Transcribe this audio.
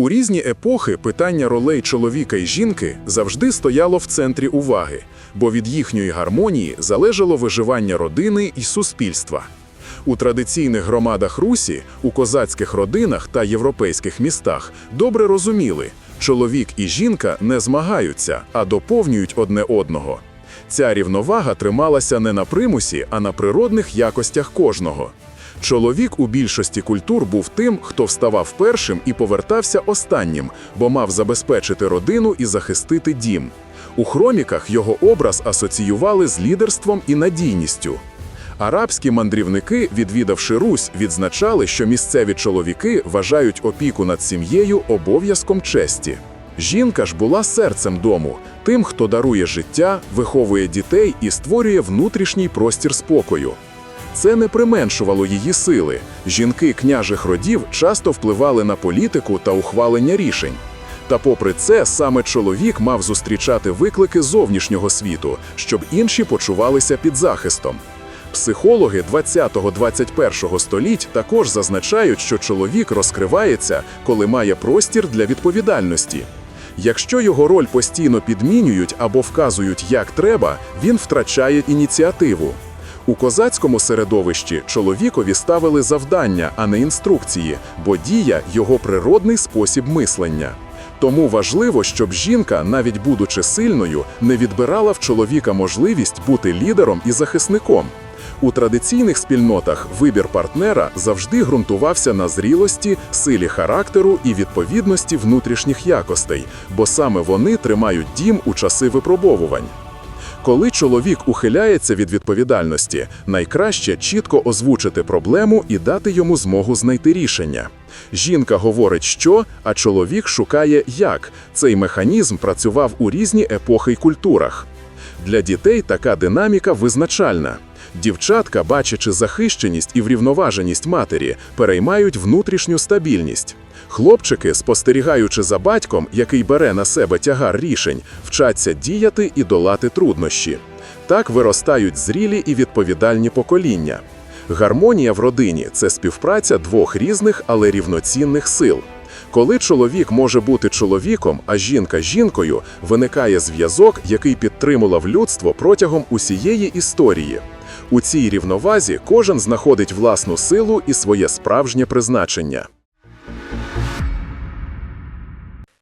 У різні епохи питання ролей чоловіка і жінки завжди стояло в центрі уваги, бо від їхньої гармонії залежало виживання родини і суспільства. У традиційних громадах Русі, у козацьких родинах та європейських містах добре розуміли, чоловік і жінка не змагаються, а доповнюють одне одного. Ця рівновага трималася не на примусі, а на природних якостях кожного. Чоловік у більшості культур був тим, хто вставав першим і повертався останнім, бо мав забезпечити родину і захистити дім. У хроміках його образ асоціювали з лідерством і надійністю. Арабські мандрівники, відвідавши Русь, відзначали, що місцеві чоловіки вважають опіку над сім'єю обов'язком честі. Жінка ж була серцем дому, тим, хто дарує життя, виховує дітей і створює внутрішній простір спокою. Це не применшувало її сили. Жінки княжих родів часто впливали на політику та ухвалення рішень. Та попри це, саме чоловік мав зустрічати виклики зовнішнього світу, щоб інші почувалися під захистом. Психологи 20-21 століть також зазначають, що чоловік розкривається, коли має простір для відповідальності. Якщо його роль постійно підмінюють або вказують як треба, він втрачає ініціативу. У козацькому середовищі чоловікові ставили завдання, а не інструкції, бо дія його природний спосіб мислення. Тому важливо, щоб жінка, навіть будучи сильною, не відбирала в чоловіка можливість бути лідером і захисником. У традиційних спільнотах вибір партнера завжди ґрунтувався на зрілості, силі характеру і відповідності внутрішніх якостей, бо саме вони тримають дім у часи випробовувань. Коли чоловік ухиляється від відповідальності, найкраще чітко озвучити проблему і дати йому змогу знайти рішення. Жінка говорить, що, а чоловік шукає як. Цей механізм працював у різні епохи й культурах. Для дітей така динаміка визначальна. Дівчатка, бачачи захищеність і врівноваженість матері, переймають внутрішню стабільність. Хлопчики, спостерігаючи за батьком, який бере на себе тягар рішень, вчаться діяти і долати труднощі. Так виростають зрілі і відповідальні покоління. Гармонія в родині це співпраця двох різних, але рівноцінних сил. Коли чоловік може бути чоловіком, а жінка жінкою, виникає зв'язок, який підтримував людство протягом усієї історії. У цій рівновазі кожен знаходить власну силу і своє справжнє призначення.